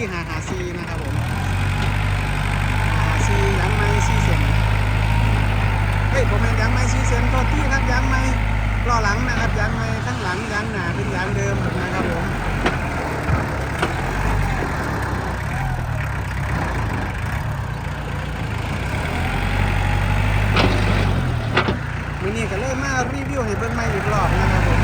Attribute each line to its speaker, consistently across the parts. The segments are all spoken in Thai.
Speaker 1: ที่หาหาซีนะครับผมหาซียางไม้ซีเซนเฮ้ยผมเป็นยางไม้ซีเซนตัวที่ครับยางไม้ล้อหลังนะครับยางไม้ข้างหลังยางหนาเป็นยางเดิมนะครับผมวันนี้ก็เลยมารีวิวให้เบิ่งใหม่อีกรอบนะครับผม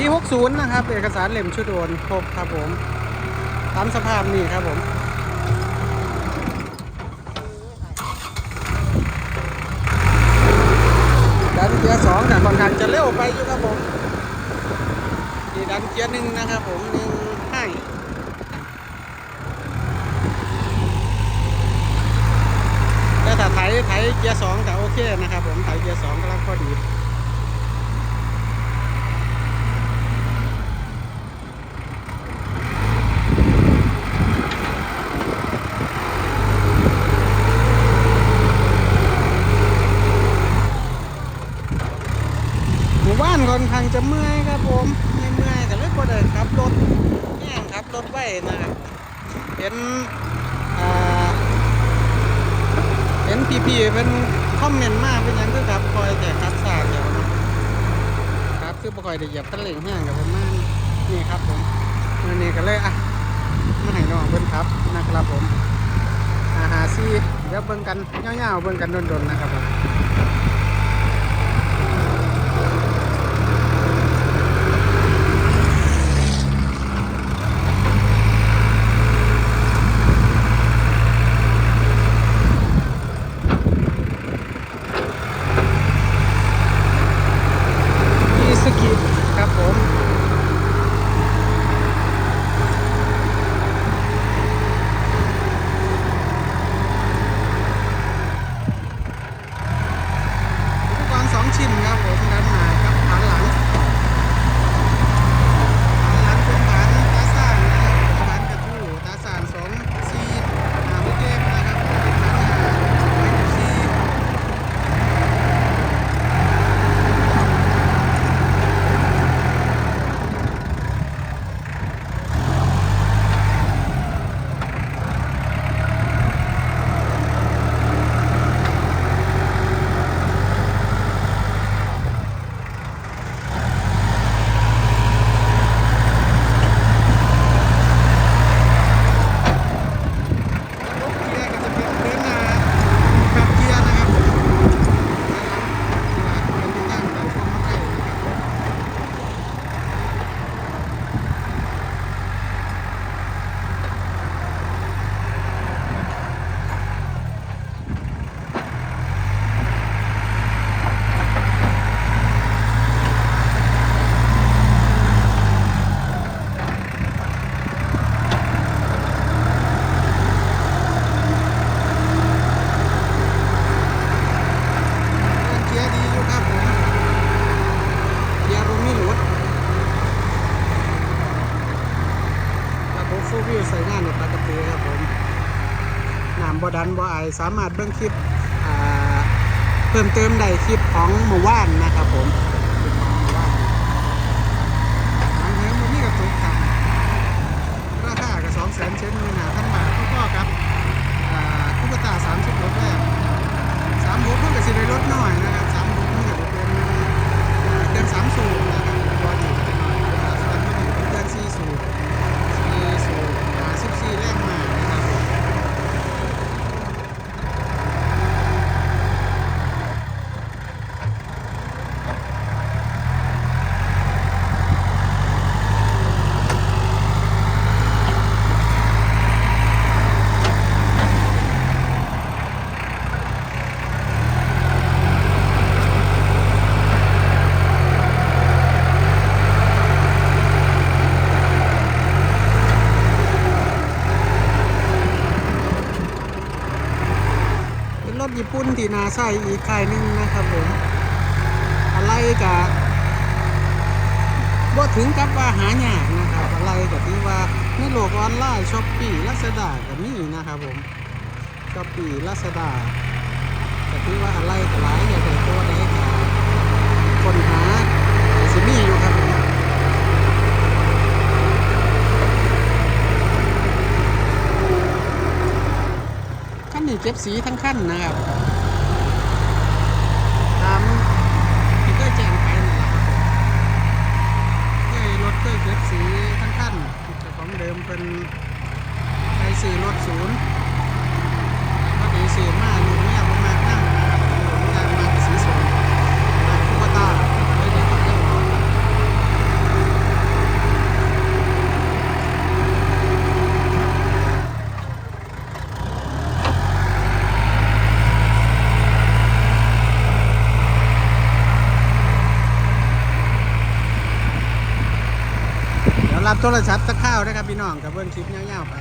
Speaker 1: ปี 60 นะครับ เอกสารเล่มชุดโอนครบครับผม ตามสภาพนี่ครับผมดันเกียร์สองแต่ค่อนข้างจะเร็วไปอยู่ครับผมนี่ดันเกียร์หนึ่งนะครับผมหนึ่งให้แต่ถ้าไถไถเกียร์สองแต่โอเคนะครับผมไถเกียร์สองกำลังพอดี หมู่บ้านค่อนข้างจะเมื่อยครับผมเมื่อยๆก็เลยบ่ได้ขับรถแย่ง ไว้นะครับเห็นอ่าเห็นพี่ๆเป็นคอมเมนต์มากเป็นยังคือครับคอยแต่คัดสาดเดี๋ยวนะครับคือบ่ค่อยได้เหยียบตะเล่งแห้งกับผมมานี่ครับผมวันนี้ก็เลยอะมาให้น้องเพิ่นครับนะครับผมอาหาซีเดี๋ยวเบิ่งกันยาวๆเบิ่งกันโดนๆนะครับผม ดันบ่ไอสามารถเบิ่งคลิปเพิ่มเติมได้คลิปของเมื่อวานนะครับผมคลิปของหมู่ว่านทางเดิมมันมีกระจกครับราคาก็สองแสนเช่นหนึ่งหาพันบาทพ่อๆครับอ่าคุปตาสามสิบรถแรก สามบุกมันก็สิได้ลดหน่อยนะครับสามบุกมันก็จะเป็นเอ่อเครื่องสามสูบนะครับบอดี้ก็จะน้อยเป็นลักษณะที่เป็นเครื่องสี่สูบสี่สูบหาสิบสี่แรงมานะครับ เป็นรถ ญี่ปุ่นที่นาใส่อีกค่ายหนึงนะครับผม อะไรกับว่าถึงกับว่าหายากนะครับ อะไรกับที่ว่าในโลกออนไลน์ช้อปปี้ลาซาด้ากับนี่นะครับผมช้อปปี้ลาซาด้าก็ที่ว่าอะไรก็หลายอย่างตัวใดก็คนหาสิมีอยู่ครับผมขั้นนี้ เก็บสีทั้งขั้นนะครับตามที่เคยแจ้งไปนั่นแหละครับผม เคยรถเคยเก็บสีทั้งคันแต่ของเดิมเป็นไปสื่อรถศูนย์ก็ดีสื่อมาอยู่เนี่ยประมาณนั่งนะครับอยู่เนี่ยมาสีสวยมาคุกตาเลยได้ก็เที่ยวเดี๋ยวรับ โทรศัพท์สักข้าวนะครับพี่น้องกับเบิ้งคลิปเงี้ยๆไป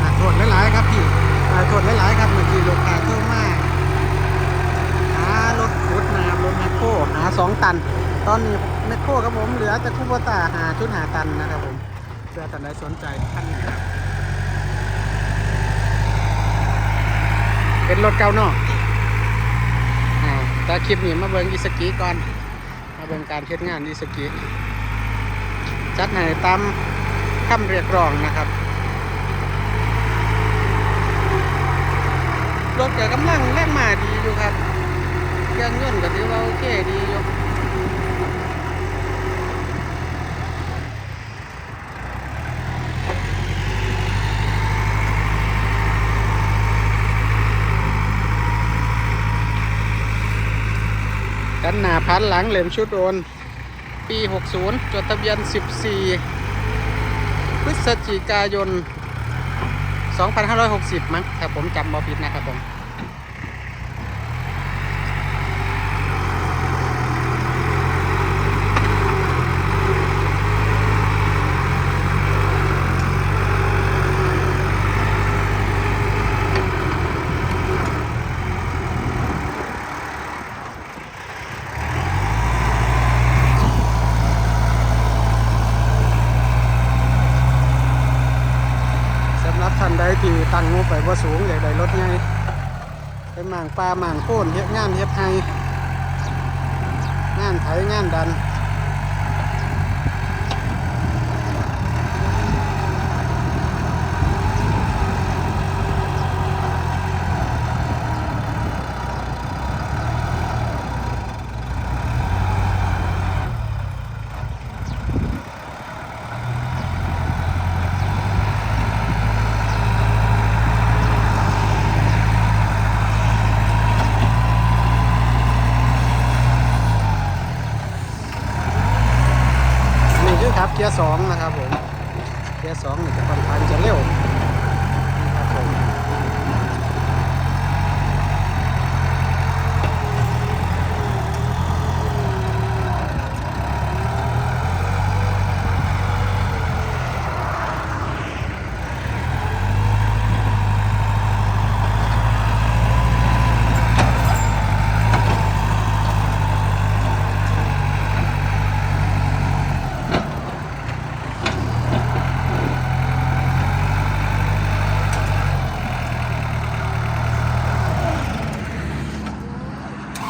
Speaker 1: อ่าโทษหลายๆครับพี่อ่าโทษหลายๆครับเมื่อกี้ลูกค้าโทรมาหารถขุดนะครับรถแมคโครหาสองตัน ตอนนี้แม ครับผม เหลือแต่คูโบต้าหาชุดหาตันนะครับผมเพื่อท่านใดสนใจท่านเป็นรถเก่าเนาะอ่าคลิปนี้มาเบิ่งอิสกิก่อน มาเบิ่งการเทศงานอิสกิจัดให้ตามคำเรียกร้องนะครับรถเกิดกำลังแรงมาดีอยู่ครับเครื่องยนต์ก็ถือว่าโอเคดีอยู่ นหนาพันหลังเหลมชุดโอน ปี 60 จดทะเบียน 14 พฤศจิกายน 2,560 มั้งถ้าผมจำบ่ผิดนะครับผม สำหรับท่านใดที่ตั้งงบไปว่าสูงอยากได้รถใหญ่เปลาหมางโค่นเฮ็ดงานเฮ็ดไฮงานไถงานดัน เกียร์สองนะครับผม เกียร์สองนี่จะค่อนข้างจะเร็วนะครับผม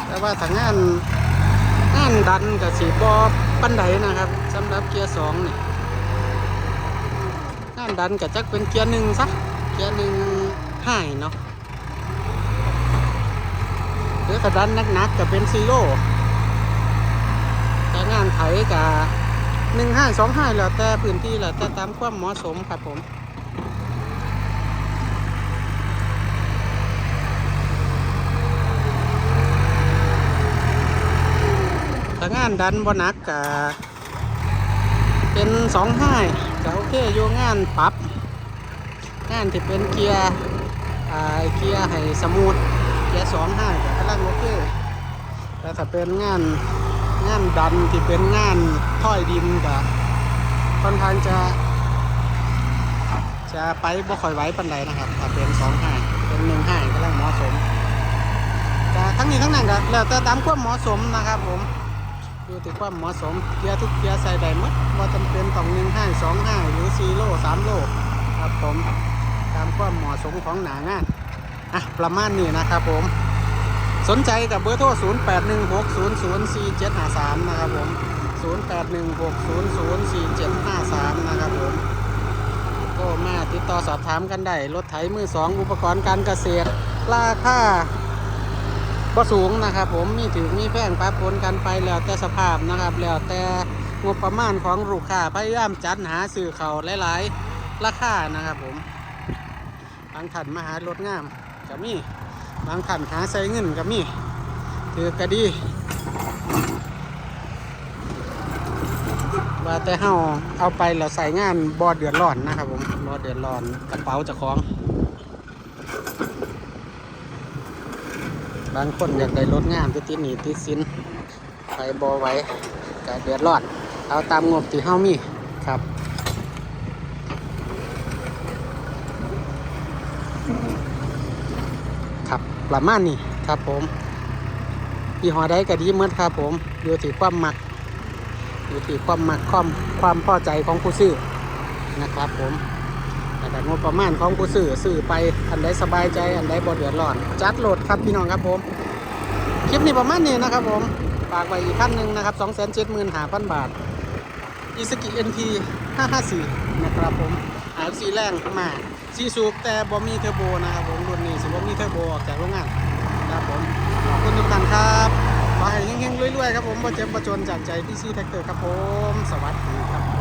Speaker 1: แต่ว่าถ้างานงานดันกับสีบอปันไดนะครับสำหรับเกียร์สองนี่งานดันกับจักเป็นเกียร์หนึ่งซะเกียร์หนึ่งห้ายเนาะรือกระดันนักๆก็เป็นซีโร่แต่งานไถกับหนึ่งห้าสองห้าแล้วแต่พื้นที่แล้วแต่ตามความเหมาะสมครับผมางานดันบนักกะเป็นสองห้าก็โอเคอยู่งานปรับงานที่เป็นเกียร์เกียร์ให้สมูทเกียร์สองห้าก็กำลังโอเคแต่ถ้าเป็นงานงานดันที่เป็นงานถ้อยดินก็ค่อนข้างจะ จะไปบ่ค่อยไหวปันใดนะครับถ้าเป็นสองห้าเป็นหนึ่งห้ากำลังเหมาะสมแต่ทั้งนี้ทั้งนั้นก็แล้วแต่ตามความเหมาะสมนะครับผม อยู่ที่ความเหมาะสมเกียร์ทุกเกียร์ใส่ได้หมดว่าจำเป็นต้องหนึ่งห้าสองห้าหรือสี่โลสามโลครับผมตามความเหมาะสมของหนางานอะประมาณนี้นะครับผม สนใจกับเบอร์โทร 0 8 1 6 0 0 4 7 5 3 นะครับผม 0 8 1 6 0 0 4 7 5 3 นะครับผมก็มาติดต่อสอบถามกันได้ รถไถมือสองอุปกรณ์การเกษตร ราคา ก็สูงนะครับ ผมมีถือมีแพงปะปนกันไปแล้วแต่สภาพนะครับ แล้วแต่งบประมาณของลูกค้าพยายามจัดหาสื่อเขาหลายๆราคานะครับ ผมบางท่านมาหารถงามก็มีบางท่านหาใส่เงินก็มีถือกระดีว่าแต่เฮาเอาไปแล้วใส่งานบอดเดือดร้อนนะครับ ผมบอดเดือดร้อนกระเป๋าจะของ บางคนอยากได้รถงามที่ติดหนีติดสินไปบอไว้ก็เดือดร้อน เอาตามงบที่เฮามีครับครับประมาณนี้ครับผมยี่ห้อใดก็ดีเหมือนครับผมอยู่ที่ความมักอยู่ที่ความมักความความพอใจของผู้ซื้อนะครับผม แต่งบประมาณของผู้ซื้อซื้อไปอันใดสบายใจอันใดบ่เดือดร้อน จัดโหลดครับพี่น้องครับผม คลิปนี้ประมาณนี้นะครับผมฝากไว้อีกพันหนึ่งนะครับ2 7 5 0 0 0 บาทอิสกิ NP 554 นะครับผมหาสีแรงมาสีสูบแต่บ่มีเทอร์โบนะครับผมรุ่นนี้สิบ่มีเทอร์โบออกจากโรงงานครับผมขอบคุณทุกท่านครับขอให้เฮงๆรวยๆครับผมบ่เจ็บบ่จนจากใจพี่ซีแท็กเตอร์ครับผม สวัสดีครับ